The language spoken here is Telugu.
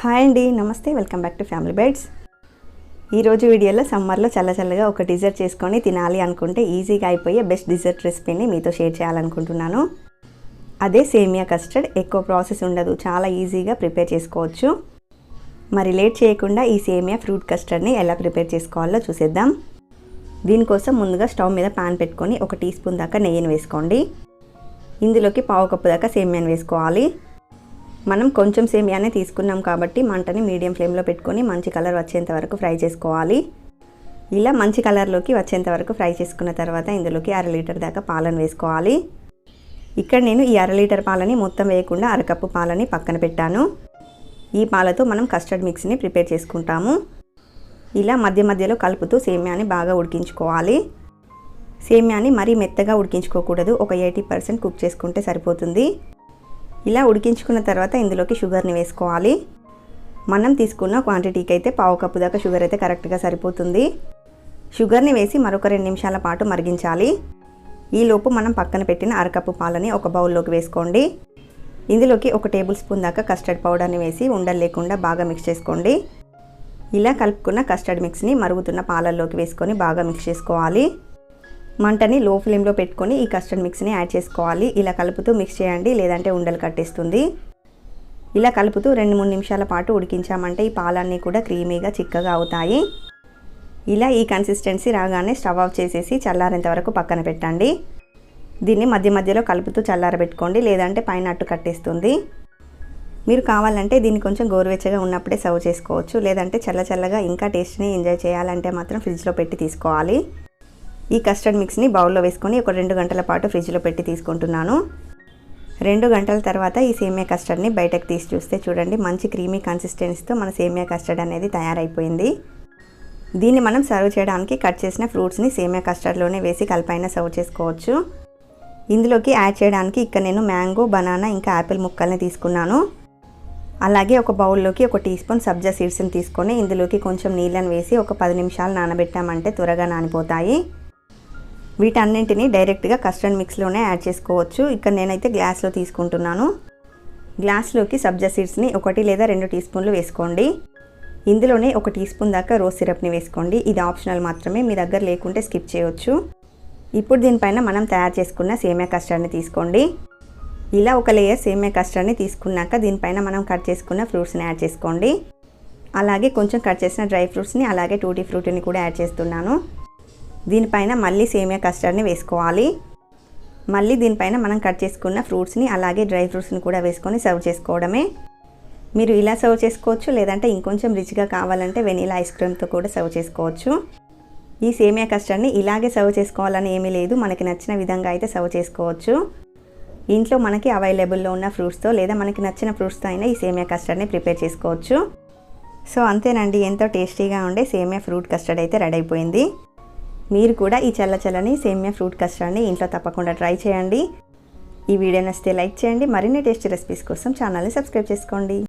హాయ్ అండి నమస్తే welcome back to family beds ఈరోజు వీడియోలో సమ్మర్లో చల్ల చల్లగా ఒక డిజర్ట్ చేసుకొని తినాలి అనుకుంటే ఈజీగా అయిపోయే బెస్ట్ డిజర్ట్ రెసిపీని మీతో షేర్ చేయాలనుకుంటున్నాను. అదే సేమియా కస్టర్డ్ ఎక్కువ ప్రాసెస్ ఉండదు చాలా ఈజీగా ప్రిపేర్ చేసుకోవచ్చు. మరి లేట్ చేయకుండా ఈ సేమియా ఫ్రూట్ కస్టర్డ్ని ఎలా ప్రిపేర్ చేసుకోవాలో చూసేద్దాం. దీనికోసం ముందుగా స్టవ్ మీద పాన్ పెట్టుకొని ఒక టీ స్పూన్ దాకా నెయ్యిని వేసుకోండి. ఇందులోకి పావు కప్పు దాకా సేమియాని వేసుకోవాలి. మనం కొంచెం సేమియానే తీసుకున్నాం కాబట్టి మంటని మీడియం ఫ్లేమ్లో పెట్టుకొని మంచి కలర్ వచ్చేంత వరకు ఫ్రై చేసుకోవాలి. ఇలా మంచి కలర్లోకి వచ్చేంత వరకు ఫ్రై చేసుకున్న తర్వాత ఇందులోకి అర లీటర్ దాకా పాలను వేసుకోవాలి. ఇక్కడ నేను ఈ అర లీటర్ పాలని మొత్తం వేయకుండా అరకప్పు పాలని పక్కన పెట్టాను. ఈ పాలతో మనం కస్టర్డ్ మిక్స్ని ప్రిపేర్ చేసుకుంటాము. ఇలా మధ్య మధ్యలో కలుపుతూ సేమ్యాని బాగా ఉడికించుకోవాలి. సేమ్యాని మరీ మెత్తగా ఉడికించుకోకూడదు. ఒక ఎయిటీ పర్సెంట్ కుక్ చేసుకుంటే సరిపోతుంది. ఇలా ఉడికించుకున్న తర్వాత ఇందులోకి షుగర్ని వేసుకోవాలి. మనం తీసుకున్న క్వాంటిటీకి అయితే పావు కప్పు దాకా షుగర్ అయితే కరెక్ట్గా సరిపోతుంది. షుగర్ని వేసి మరొక రెండు నిమిషాల పాటు మరిగించాలి. ఈలోపు మనం పక్కన పెట్టిన అరకప్పు పాలని ఒక బౌల్లోకి వేసుకోండి. ఇందులోకి ఒక టేబుల్ స్పూన్ దాకా కస్టర్డ్ పౌడర్ని వేసి ఉండలు లేకుండా బాగా మిక్స్ చేసుకోండి. ఇలా కలుపుకున్న కస్టర్డ్ మిక్స్ని మరుగుతున్న పాలల్లోకి వేసుకొని బాగా మిక్స్ చేసుకోవాలి. మంటని లో ఫ్లేమ్లో పెట్టుకొని ఈ కస్టర్డ్ మిక్స్ని యాడ్ చేసుకోవాలి. ఇలా కలుపుతూ మిక్స్ చేయండి లేదంటే ఉండలు కట్టేస్తుంది. ఇలా కలుపుతూ రెండు మూడు నిమిషాల పాటు ఉడికించామంటే ఈ పాలన్నీ కూడా క్రీమీగా చిక్కగా అవుతాయి. ఇలా ఈ కన్సిస్టెన్సీ రాగానే స్టవ్ ఆఫ్ చేసేసి చల్లారేంత వరకు పక్కన పెట్టండి. దీన్ని మధ్య మధ్యలో కలుపుతూ చల్లారబెట్టుకోండి లేదంటే పైన అట్టు కట్టేస్తుంది. మీరు కావాలంటే దీన్ని కొంచెం గోరువెచ్చగా ఉన్నప్పుడే సర్వ్ చేసుకోవచ్చు లేదంటే చల్ల చల్లగా ఇంకా టేస్ట్ని ఎంజాయ్ చేయాలంటే మాత్రం ఫ్రిడ్జ్లో పెట్టి తీసుకోవాలి. ఈ కస్టర్డ్ మిక్స్ని బౌల్లో వేసుకొని ఒక రెండు గంటల పాటు ఫ్రిడ్జ్లో పెట్టి తీసుకుంటున్నాను. రెండు గంటల తర్వాత ఈ సేమియా కస్టర్డ్ని బయటకు తీసి చూస్తే చూడండి మంచి క్రీమీ కన్సిస్టెన్సీతో మన సేమియా కస్టర్డ్ అనేది తయారైపోయింది. దీన్ని మనం సర్వ్ చేయడానికి కట్ చేసిన ఫ్రూట్స్ని సేమియా కస్టర్డ్లోనే వేసి కలిపైన సర్వ్ చేసుకోవచ్చు. ఇందులోకి యాడ్ చేయడానికి ఇక్కడ నేను మ్యాంగో బనానా ఇంకా యాపిల్ ముక్కల్ని తీసుకున్నాను. అలాగే ఒక బౌల్లోకి ఒక టీ స్పూన్ సబ్జా సీడ్స్ని తీసుకొని ఇందులోకి కొంచెం నీళ్ళని వేసి ఒక పది నిమిషాలు నానబెట్టామంటే త్వరగా నానిపోతాయి. వీటన్నింటినీ డైరెక్ట్గా కస్టర్డ్ మిక్స్లోనే యాడ్ చేసుకోవచ్చు. ఇక్కడ నేనైతే గ్లాస్లో తీసుకుంటున్నాను. గ్లాస్లోకి సబ్జా సీడ్స్ని ఒకటి లేదా రెండు టీ స్పూన్లు వేసుకోండి. ఇందులోనే ఒక టీ స్పూన్ దాకా రోజ్ సిరప్ని వేసుకోండి. ఇది ఆప్షనల్ మాత్రమే మీ దగ్గర లేకుంటే స్కిప్ చేయవచ్చు ఇప్పుడు దీనిపైన మనం తయారు చేసుకున్న సేమియా కస్టర్డ్ని తీసుకోండి. ఇలా ఒక లేయర్ సేమియా కస్టర్డ్ని తీసుకున్నాక దీనిపైన మనం కట్ చేసుకున్న ఫ్రూట్స్ని యాడ్ చేసుకోండి. అలాగే కొంచెం కట్ చేసిన డ్రై ఫ్రూట్స్ని అలాగే టూటీ ఫ్రూట్ని కూడా యాడ్ చేస్తున్నాను. దీనిపైన మళ్ళీ సేమియా కస్టర్డ్ని వేసుకోవాలి. మళ్ళీ దీనిపైన మనం కట్ చేసుకున్న ఫ్రూట్స్ని అలాగే డ్రై ఫ్రూట్స్ని కూడా వేసుకొని సర్వ్ చేసుకోవడమే. మీరు ఇలా సర్వ్ చేసుకోవచ్చు లేదంటే ఇంకొంచెం రిచ్గా కావాలంటే వెనీలా ఐస్ క్రీమ్తో కూడా సర్వ్ చేసుకోవచ్చు. ఈ సేమియా కస్టర్డ్ని ఇలాగే సర్వ్ చేసుకోవాలని ఏమీ లేదు మనకి నచ్చిన విధంగా అయితే సర్వ్ చేసుకోవచ్చు. ఇంట్లో మనకి అవైలబుల్లో ఉన్న ఫ్రూట్స్తో లేదా మనకి నచ్చిన ఫ్రూట్స్తో అయినా ఈ సేమియా కస్టర్డ్ని ప్రిపేర్ చేసుకోవచ్చు. సో అంతేనండి. ఎంతో టేస్టీగా ఉండే సేమియా ఫ్రూట్ కస్టర్డ్ అయితే రెడీ అయిపోయింది. మీరు కూడా ఈ చల్ల చల్లని సేమియా ఫ్రూట్ కస్టర్డ్ని ఇంట్లో తప్పకుండా ట్రై చేయండి. ఈ వీడియో నచ్చితే లైక్ చేయండి. మరిన్ని టేస్టీ రెసిపీస్ కోసం ఛానల్ని సబ్స్క్రైబ్ చేసుకోండి.